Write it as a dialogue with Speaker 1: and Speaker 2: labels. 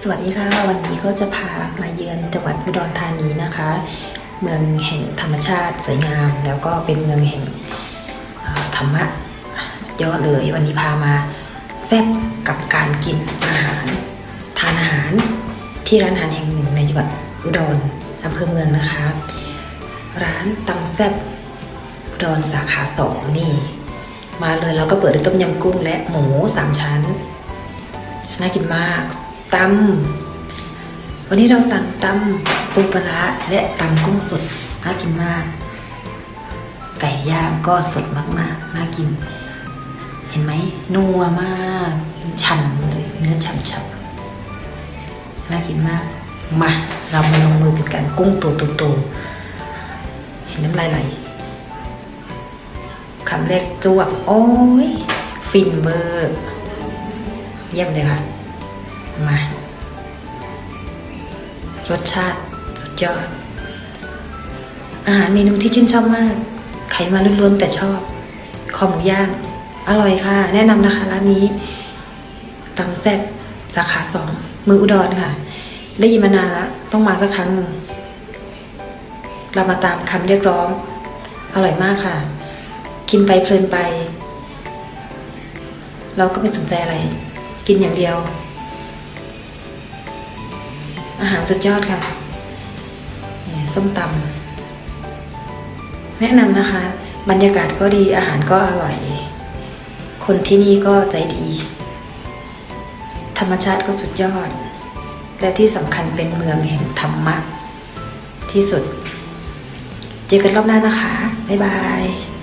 Speaker 1: สวัสดีค่ะ วันนี้ก็จะพามาเยือนจังหวัดอุดรธานีนะคะ เมืองแห่งธรรมชาติสวยงาม แล้วก็เป็นเมืองแห่งธรรมะสุดยอดเลย วันนี้พามาแซ่บกับการกินอาหาร ทานอาหารที่ร้านอาหารแห่งหนึ่งในจังหวัดอุดรอำเภอเมืองนะคะ ร้านตำแซ่บอุดรสาขาสองนี่ มาเลยแล้วก็เปิดด้วยต้มยำกุ้งและหมูสามชั้นน่ากินมาก ตำวันนี้เราสั่งตำปูปลาและตำกุ้งสดน่ากินมาก ไก่ย่างก็สดมากๆน่ากิน เห็นไหมนัวมากฉ่ำเลยเนื้อฉ่ำๆน่ากินมากมาเรามาลงมือเป็นกันกุ้งตัวโตๆเห็นน้ำลายไหลคำแรกจวบโอ้ยฟินเบอร์ เยี่ยมเลยค่ะ มารสชาติสุดยอด อาหารเมนูที่ชื่นชอบมาก ไขมันล้วนๆแต่ชอบ คอหมูย่าง อร่อยค่ะ แนะนำนะคะร้านนี้ตำแซ่บสาขาสองเมืองอุดรค่ะ ได้ยินมานานแล้ว ต้องมาสักครั้งหนึ่งเรามาตามคำเรียกร้อง อร่อยมากค่ะ กินไปเพลินไป เราก็ไม่สนใจอะไร กินอย่างเดียว อาหารสุดยอดค่ะนี่ส้มตำแนะนำนะคะ บรรยากาศก็ดีอาหารก็อร่อย คนที่นี่ก็ใจดี ธรรมชาติก็สุดยอด และที่สำคัญเป็นเมืองแห่งธรรมะที่สุด เจอกันรอบหน้านะคะ บ๊ายบาย